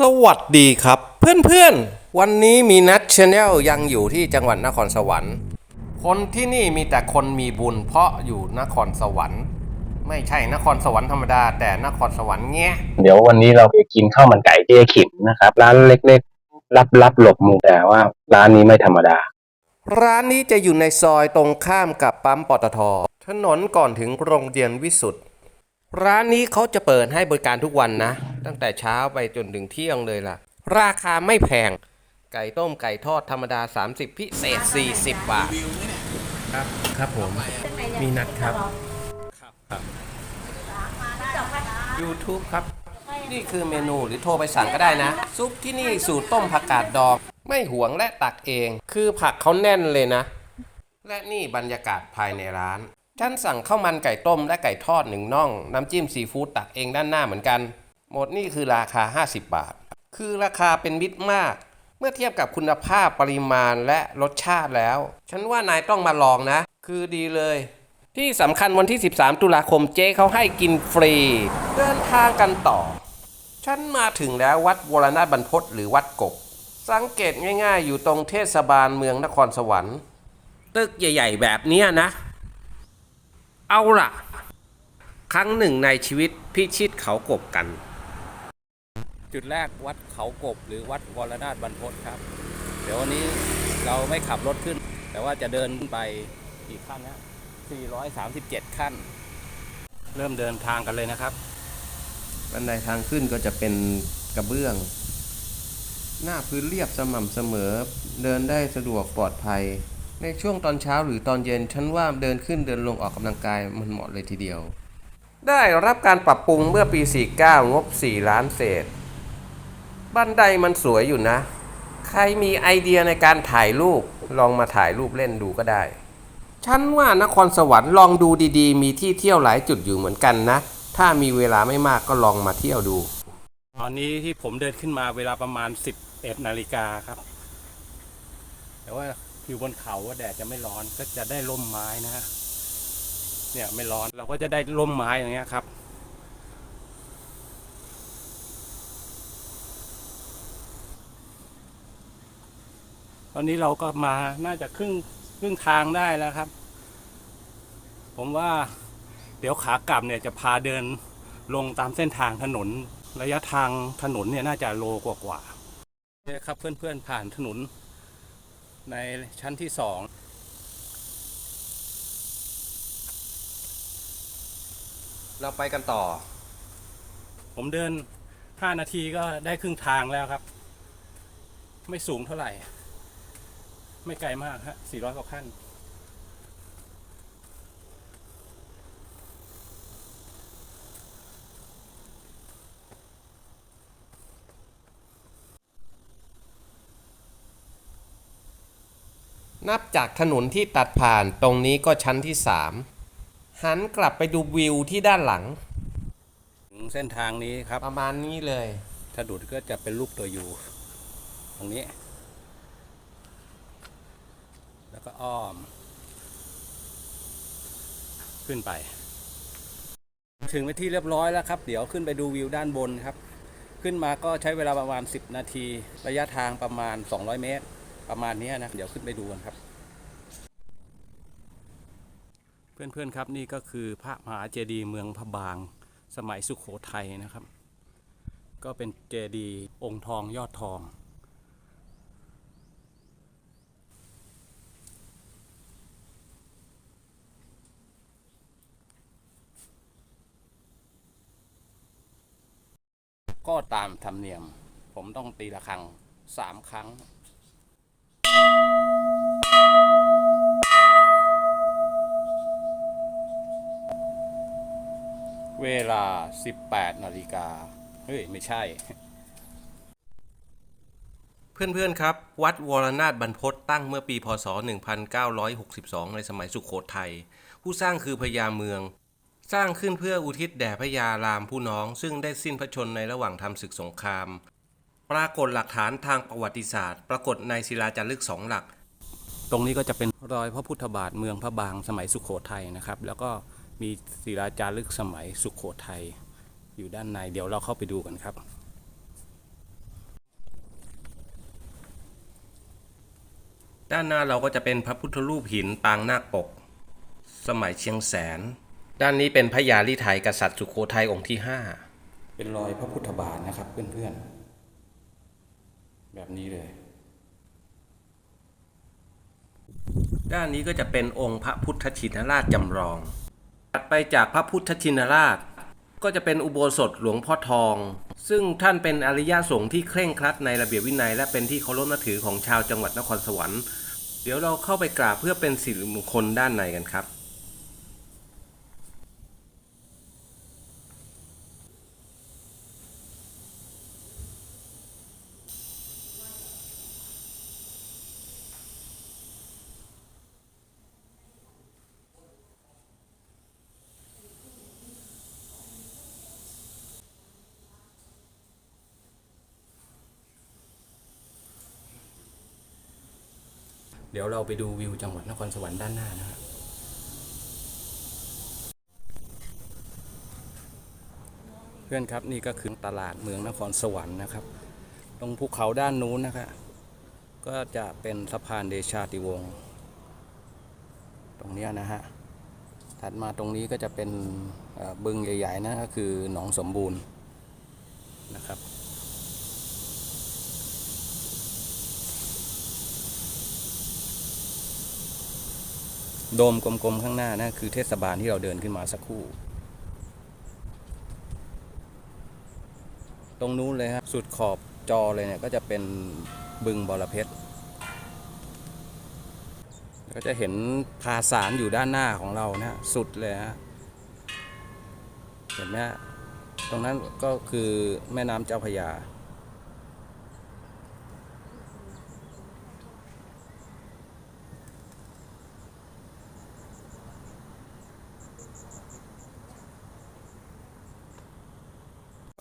สวัสดีครับ เพื่อนๆ วันนี้มีนัดชาแนลยังอยู่ที่จังหวัดนครสวรรค์ คนที่นี่มีแต่คนมีบุญเพราะอยู่นครสวรรค์ ไม่ใช่นครสวรรค์ธรรมดา แต่นครสวรรค์แง่เดี๋ยววันนี้เราไปกินข้าวมันไก่เจ๊ขิมนะครับ ร้านเล็กๆ ลับๆหลบมุมแต่ว่าร้านนี้ไม่ธรรมดา ร้านนี้จะอยู่ในซอยตรงข้ามกับปั๊มปตทถนนก่อนถึงโรงเรียนวิสุทธ์ร้านนี้เขาจะเปิดให้บริการทุกวันนะ ตั้งแต่เช้าไปจนถึงเที่ยงเลยล่ะ ราคาไม่แพง ไก่ต้มไก่ทอดธรรมดา 30 พิเศษ 40 บาท ครับ ครับผม มีนัดครับ YouTube ครับ นี่คือเมนูหรือโทรไปสั่งก็ได้นะ ซุปที่นี่สูตรต้มผักกาดดอง ไม่หวงและตักเอง คือผักเขาแน่นเลยนะ และนี่บรรยากาศภายในร้านฉันสั่งข้าวมันไก่ต้มและไก่ทอดหนึ่งน่อง น้ำจิ้มซีฟู้ดตักเองด้านหน้าเหมือนกัน หมดนี่คือราคา 50 บาท คือราคาเป็นมิตรมาก เมื่อเทียบกับคุณภาพปริมาณและรสชาติแล้ว ฉันว่านายต้องมาลองนะ คือดีเลย ที่สำคัญวันที่ 13 ตุลาคมเจ๊เขาให้กินฟรี เดินทางกันต่อ ฉันมาถึงแล้ววัดวรนาถบรรพตหรือวัดกบ สังเกตง่ายๆ อยู่ตรงเทศบาลเมืองนครสวรรค์ ตึกใหญ่ ๆ แบบนี้นะ เอาล่ะ ครั้งหนึ่งในชีวิตพิชิตเขากบกัน จุดแรกวัดเขากบ หรือวัดวรนาถบรรพตครับ เดี๋ยววันนี้เราไม่ขับรถขึ้น แต่ว่าจะเดินไปกี่ขั้นนะ437 ขั้น เริ่มเดินทางกันเลยนะครับ บันไดทางขึ้นก็จะเป็นกระเบื้อง หน้าพื้นเรียบสม่ำเสมอ เดินได้สะดวกปลอดภัย ในช่วงตอนเช้าหรือตอนเย็นฉันว่าเดินขึ้นเดินลงออกกำลังกายมันเหมาะเลยทีเดียว ได้รับการปรับปรุงเมื่อปี 49 งบ 4 ล้านเศษ บันไดมันสวยอยู่นะ ใครมีไอเดียในการถ่ายรูป ลองมาถ่ายรูปเล่นดูก็ได้ ฉันว่านครสวรรค์ลองดูดีๆ มีที่เที่ยวหลายจุดอยู่เหมือนกันนะ ถ้ามีเวลาไม่มากก็ลองมาเที่ยวดู ตอนนี้ที่ผมเดินขึ้นมาเวลาประมาณ 11นาฬิกาครับ แต่ว่าอยู่บนเขาว่าแดดจะไม่ร้อนก็จะได้ร่มไม้นะฮะเนี่ยไม่ร้อนเราก็จะได้ร่มไม้อย่างเงี้ยครับ ตอนนี้เราก็มาน่าจะครึ่งครึ่งทางได้แล้วครับ ผมว่าเดี๋ยวขากลับเนี่ยจะพาเดินลงตามเส้นทางถนน ระยะทางถนนเนี่ยน่าจะโลกว่ากว่าๆเนี่ยครับเพื่อนๆผ่านถนน ในชั้นที่สองเราไปกันต่อ ผมเดิน 5 นาทีก็ได้ครึ่งทางแล้วครับ ไม่สูงเท่าไหร่ ไม่ไกลมากฮะ 400 กว่าขั้น นับจากถนนที่ตัดผ่านตรงนี้ก็ชั้นที่สามหันกลับไปดูวิวที่ด้านหลังถึงเส้นทางนี้ครับ ประมาณนี้เลย ถ้าดูดก็จะเป็นรูปตัวยูตรงนี้ แล้วก็อ้อม ขึ้นไป ถึงไปที่เรียบร้อยแล้วครับ เดี๋ยวขึ้นไปดูวิวด้านบนครับ ขึ้นมาก็ใช้เวลาประมาณ 10 นาที ระยะทางประมาณ 200 เมตร ประมาณนี้นะ เดี๋ยวขึ้นไปดูกันครับ เพื่อนๆครับนี่ก็คือพระมหาเจดีย์เมืองพระบาง สมัยสุขโขทัยนะครับ ก็เป็นเจดีย์องค์ทองยอดทอง ก็ตามธรรมเนียม ผมต้องตีละครังสามครั้งเวลา 18 นาฬิกา เฮ้ย ไม่ใช่ เพื่อนๆ ครับ วัดวรนาถบรรพตตั้งเมื่อปี พศ 1962 ในสมัยสุขโขทัย ผู้สร้างคือพญาเมือง สร้างขึ้นเพื่ออุทิศแด่พระยารามผู้น้อง ซึ่งได้สิ้นพระชนในระหว่างทำศึกสงคราม ปรากฏหลักฐานทางประวัติศาสตร์ ปรากฏในศิลาจารึกสองหลัก ตรงนี้ก็จะเป็นรอยพระพุทธบาทเมืองพระบางสมัยสุขโขทัยนะครับ แล้วก็มีศิลาจารึกสมัยสุขโขทัยอยู่ด้านในเดี๋ยวเราเข้าไปดูกันครับด้านหน้าเราก็จะเป็นพระพุทธรูปหินปางนาคปก สมัยเชียงแสน ด้านนี้เป็นพระยาลิไทยกษัตริย์สุโขทัยองค์ที่5เป็นรอยพระพุทธบาทนะครับเพื่อนๆ แบบนี้เลย ด้านนี้ก็จะเป็นองค์พระพุทธชินราชจำลอง ถัดไปจากพระพุทธชินราช ก็จะเป็นอุโบสถหลวงพ่อทอง ซึ่งท่านเป็นอริยสงฆ์ที่เคร่งครัดในระเบียบวินัย และเป็นที่เคารพนับถือของชาวจังหวัดนครสวรรค์ เดี๋ยวเราเข้าไปกราบเพื่อเป็นสิริมงคลด้านในกันครับ เดี๋ยวเราไปดูวิวจังหวัดนครสวรรค์ด้านหน้านะครับเพื่อนครับนี่ก็คือตลาดเมืองนครสวรรค์นะครับ ตรงภูเขาด้านนู้นนะครับก็จะเป็นสะพานเดชาติวงศ์ตรงนี้นะฮะถัดมาตรงนี้ก็จะเป็นบึงใหญ่ๆนะก็คือหนองสมบูรณ์นะครับ โดมกลมๆข้างหน้านะ คือเทศบาลที่เราเดินขึ้นมาสักครู่ ตรงนู้นเลยครับสุดขอบจอเลยเนี่ยก็จะเป็นบึงบอระเพ็ดก็จะเห็นพาสารอยู่ด้านหน้าของเรานะสุดเลยฮะเห็นไหมฮะตรงนั้นก็คือแม่น้ำเจ้าพระยา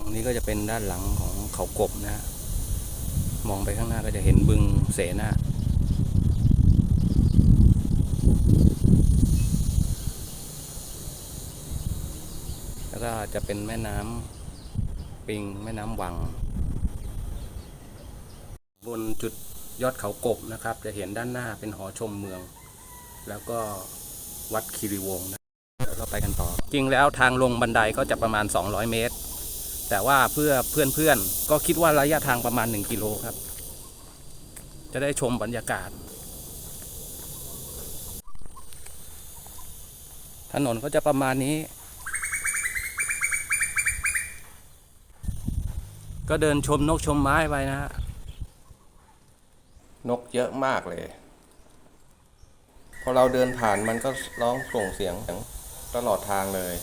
ฝั่งนี้ก็จะเป็นด้านหลังของเขากบนะฮะมองไปข้างหน้าก็จะเห็นบึงเสนาแล้วก็จะเป็นแม่น้ำปิงแม่น้ำวัง บนจุดยอดเขากบนะครับ จะเห็นด้านหน้าเป็นหอชมเมือง แล้วก็วัดคีรีวงศ์นะเดี๋ยวเราไปกันต่อ จริงแล้วทางลงบันไดก็จะประมาณ 200 เมตร แต่ว่าเพื่อเพื่อนๆ ก็คิดว่าระยะทางประมาณ 1 กิโลครับ จะได้ชมบรรยากาศ ถนนก็จะประมาณนี้ ก็เดินชมนกชมไม้ไปนะฮะ นกเยอะมากเลย พอเราเดินผ่านมันก็ร้องส่งเสียงตลอดทางเลย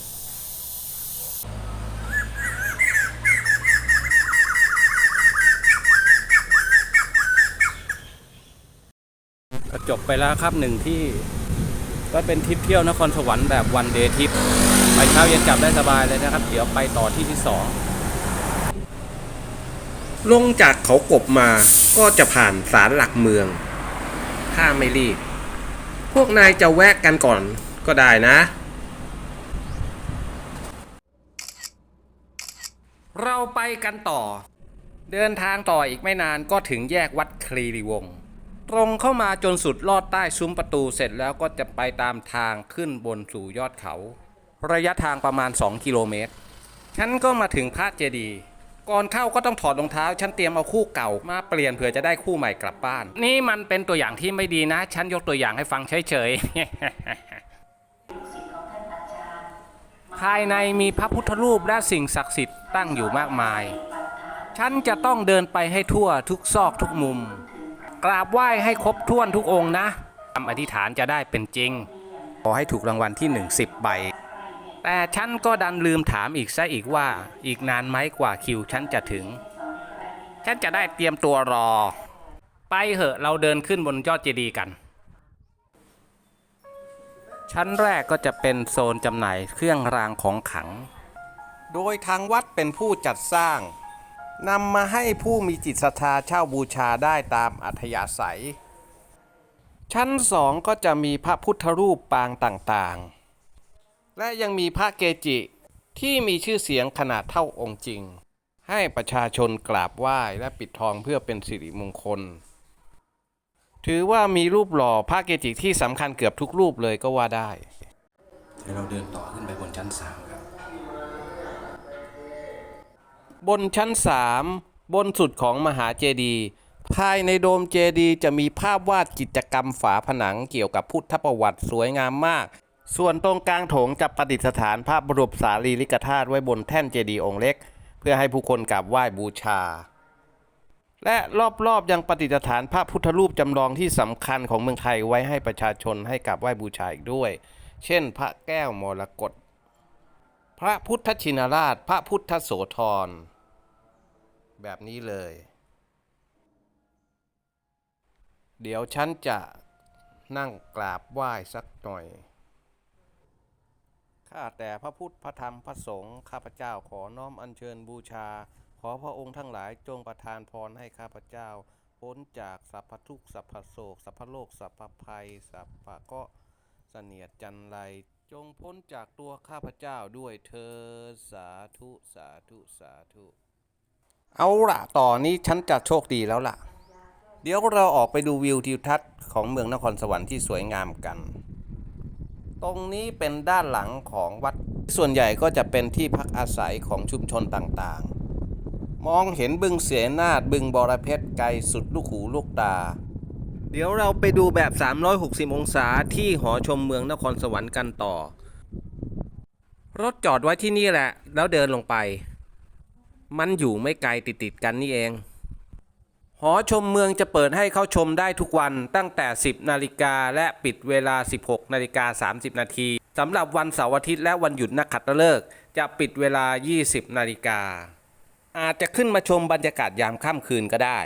ก็จบไปแล้วครับหนึ่งที่ ก็เป็นทริปเที่ยวนครสวรรค์แบบวันเดย์ทริปไปเช้าเย็นกลับได้สบายเลยนะครับ เดี๋ยวไปต่อที่ที่สองลงจากเขากบมาก็จะผ่านศาลหลักเมือง ถ้าไม่รีบ พวกนายจะแวะกันก่อนก็ได้นะ เราไปกันต่อ เดินทางต่ออีกไม่นานก็ถึงแยกวัดคลีรีวงศ์ ตรงเข้ามาจนสุดลอดใต้ซุ้มประตูเสร็จแล้วก็จะไปตามทางขึ้นบนสู่ยอดเขา ระยะทางประมาณ 2 กิโลเมตร ฉันก็มาถึงพระเจดีย์ก่อนเข้าก็ต้องถอดรองเท้า ฉันเตรียมเอาคู่เก่ามาเปลี่ยนเผื่อจะได้คู่ใหม่กลับบ้าน นี่มันเป็นตัวอย่างที่ไม่ดีนะ ฉันยกตัวอย่างให้ฟังเฉยๆภายในมีพระพุทธรูปและสิ่งศักดิ์สิทธิ์ตั้งอยู่มากมาย ฉันจะต้องเดินไปให้ทั่วทุกซอกทุกมุม กราบไหว้ให้ครบถ้วนทุกองค์นะคำอธิษฐานจะได้เป็นจริง ขอให้ถูกรางวัลที่หนึ่งสิบใบ แต่ฉันก็ดันลืมถามอีกซะอีกว่า อีกนานไหมกว่าคิวฉันจะถึง ฉันจะได้เตรียมตัวรอ ไปเหอะเราเดินขึ้นบนยอดเจดีย์กัน ชั้นแรกก็จะเป็นโซนจำหน่ายเครื่องรางของขลัง โดยทางวัดเป็นผู้จัดสร้าง นำมาให้ผู้มีจิตศรัทธาเช่าบูชาได้ตามอัธยาศัย ชั้นสองก็จะมีพระพุทธรูปปางต่างๆ และยังมีพระเกจิที่มีชื่อเสียงขนาดเท่าองค์จริง ให้ประชาชนกราบไหว้และปิดทองเพื่อเป็นสิริมงคล ถือว่ามีรูปหล่อพระเกจิที่สำคัญเกือบทุกรูปเลยก็ว่าได้เดี๋ยวเราเดินต่อขึ้นไปบนชั้น3ครั บนชั้น 3 บนสุดของมหาเจดีย์ภายในโดมเจดีย์จะมีภาพวาดกิจกรรมฝาผนังเกี่ยวกับพุทธประวัติสวยงามมาก ส่วนตรงกลางโถงจะประดิษฐานพระบรมสารีริกธาตุไว้บนแท่นเจดีย์องค์เล็ก เพื่อให้ผู้คนกราบไหว้บูชา และรอบๆยังประดิษฐานพระพุทธรูปจำลองที่สำคัญของเมืองไทยไว้ให้ประชาชนให้กราบไหว้บูชาอีกด้วย เช่น พระแก้วมรกต พระพุทธชินราช พระพุทธโสธร แบบนี้เลย เดี๋ยวฉันจะนั่งกราบไหว้สักหน่อย ข้าแต่พระพุทธพระธรรมพระสงฆ์ข้าพเจ้าขอน้อมอัญเชิญบูชา ขอพระองค์ทั้งหลายจงประทานพรให้ข้าพเจ้า พ้นจากสัพพทุกข์สัพพโศกสัพพโลกสัพพภัย สัพพะเก็เสนียดจันไร จงพ้นจากตัวข้าพเจ้าด้วยเธอสาธุสาธุสาธุ เอาละต่อนนี้ฉันจะโชคดีแล้วล่ะ เดี๋ยวเราออกไปดูวิวทิวทัศน์ของเมืองนครสวรรค์ที่สวยงามกัน ตรงนี้เป็นด้านหลังของวัด ส่วนใหญ่ก็จะเป็นที่พักอาศัยของชุมชนต่างๆ มองเห็นบึงเสียนาดบึงบอระเพ็ดไกลสุดลูกหูลูกตา เดี๋ยวเราไปดูแบบ 360 องศาที่หอชมเมืองนครสวรรค์กันต่อ รถจอดไว้ที่นี่แหละ แล้วเดินลงไป มันอยู่ไม่ไกลติดๆกันนี่เอง หอชมเมืองจะเปิดให้เข้าชมได้ทุกวันตั้งแต่ 10 นาฬิกาและปิดเวลา 16 นาฬิกา 30 นาทีสำหรับวันเสาร์อาทิตย์และวันหยุดนักขัตฤกษ์จะปิดเวลา 20 นาฬิกาอาจจะขึ้นมาชมบรรยากาศยามค่ำคืนก็ได้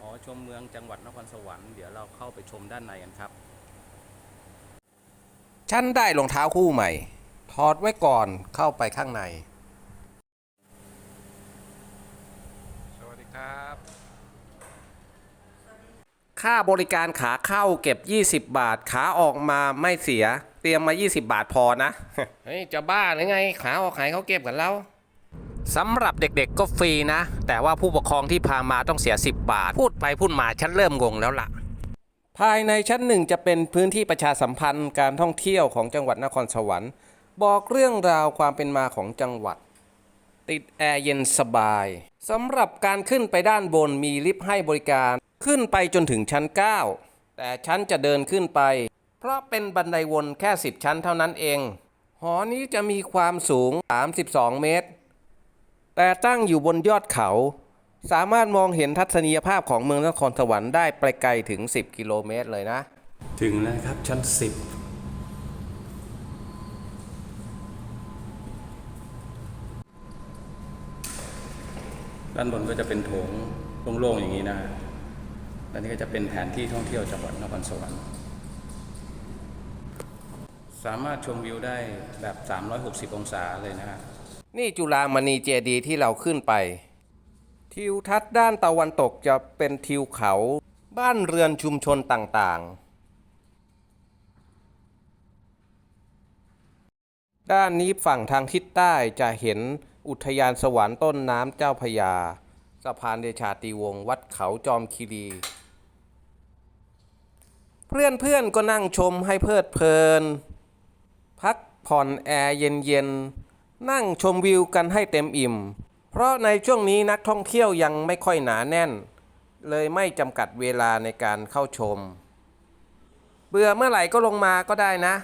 หอ ชมเมืองจังหวัดนครสวรรค์เดี๋ยวเราเข้าไปชมด้านในกันครับ ฉันได้รองเท้าคู่ใหม่ ถอดไว้ก่อนเข้าไปข้างใน สวัสดีครับ ค่าบริการขาเข้าเก็บ 20 บาท ขาออกมาไม่เสีย เตรียมมา 20 บาทพอนะ เฮ้ย จะบ้าหรือไง ขาออกไหนเขาเก็บกันแล้ว สำหรับเด็กๆก็ฟรีนะ แต่ว่าผู้ปกครองที่พามาต้องเสีย 10 บาท พูดไปพูดมาฉันเริ่มงงแล้วล่ะ ภายในชั้นหนึ่งจะเป็นพื้นที่ประชาสัมพันธ์การท่องเที่ยวของจังหวัดนครสวรรค์ บอกเรื่องราวความเป็นมาของจังหวัด ติดแอร์เย็นสบายสำหรับการขึ้นไปด้านบนมีลิฟต์ให้บริการ ขึ้นไปจนถึงชั้น 9 แต่ฉันจะเดินขึ้นไป เพราะเป็นบันไดวนแค่ 10 ชั้นเท่านั้นเอง หอนี้จะมีความสูง 32 เมตร แต่ตั้งอยู่บนยอดเขา สามารถมองเห็นทัศนียภาพของเมืองนครสวรรค์ได้ไปไกลถึง 10 กิโลเมตรเลยนะ ถึงแล้วครับชั้น 10ด้านบนก็จะเป็นโถงโล่งๆอย่างนี้นะและนี่ก็จะเป็นแผนที่ท่องเที่ยวจังหวัดนครสวรรค์ สามารถชมวิวได้แบบ 360 องศาเลยนะฮะ นี่จุฬามณีเจดีที่เราขึ้นไป ทิวทัศน์ด้านตะวันตกจะเป็นทิวเขา บ้านเรือนชุมชนต่างๆ ด้านนี้ฝั่งทางทิศใต้จะเห็นอุทยานสวรรค์ต้นน้ำเจ้าพยาสะพานเดชาติวงศ์วัดเขาจอมคีรี เพื่อนๆก็นั่งชมให้เพลิดเพลิน พักผ่อนแอร์เย็นๆ นั่งชมวิวกันให้เต็มอิ่ม เพราะในช่วงนี้นักท่องเที่ยวยังไม่ค่อยหนาแน่น เลยไม่จำกัดเวลาในการเข้าชม เบื่อเมื่อไหร่ก็ลงมาก็ได้นะ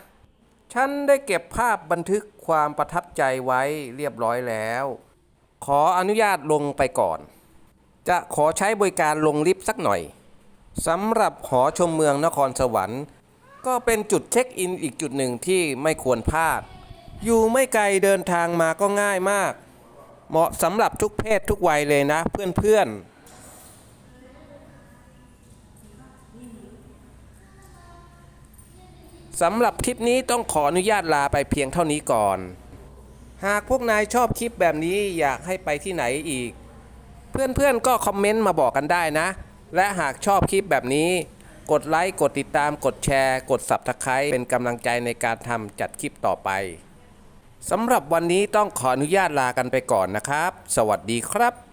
ฉันได้เก็บภาพบันทึกความประทับใจไว้เรียบร้อยแล้ว ขออนุญาตลงไปก่อน จะขอใช้บริการลงลิฟต์สักหน่อยสำหรับหอชมเมืองนครสวรรค์ ก็เป็นจุดเช็คอินอีกจุดหนึ่งที่ไม่ควรพลาด อยู่ไม่ไกลเดินทางมาก็ง่ายมาก เหมาะสำหรับทุกเพศทุกวัยเลยนะเพื่อนๆสำหรับทริปนี้ต้องขออนุญาตลาไปเพียงเท่านี้ก่อน หากพวกนายชอบคลิปแบบนี้อยากให้ไปที่ไหนอีก เพื่อนๆก็คอมเมนต์มาบอกกันได้นะ และหากชอบคลิปแบบนี้ กดไลค์ กดติดตาม กดแชร์ กด Subscribe เป็นกำลังใจในการทำจัดคลิปต่อไป สำหรับวันนี้ต้องขออนุญาตลากันไปก่อนนะครับ สวัสดีครับ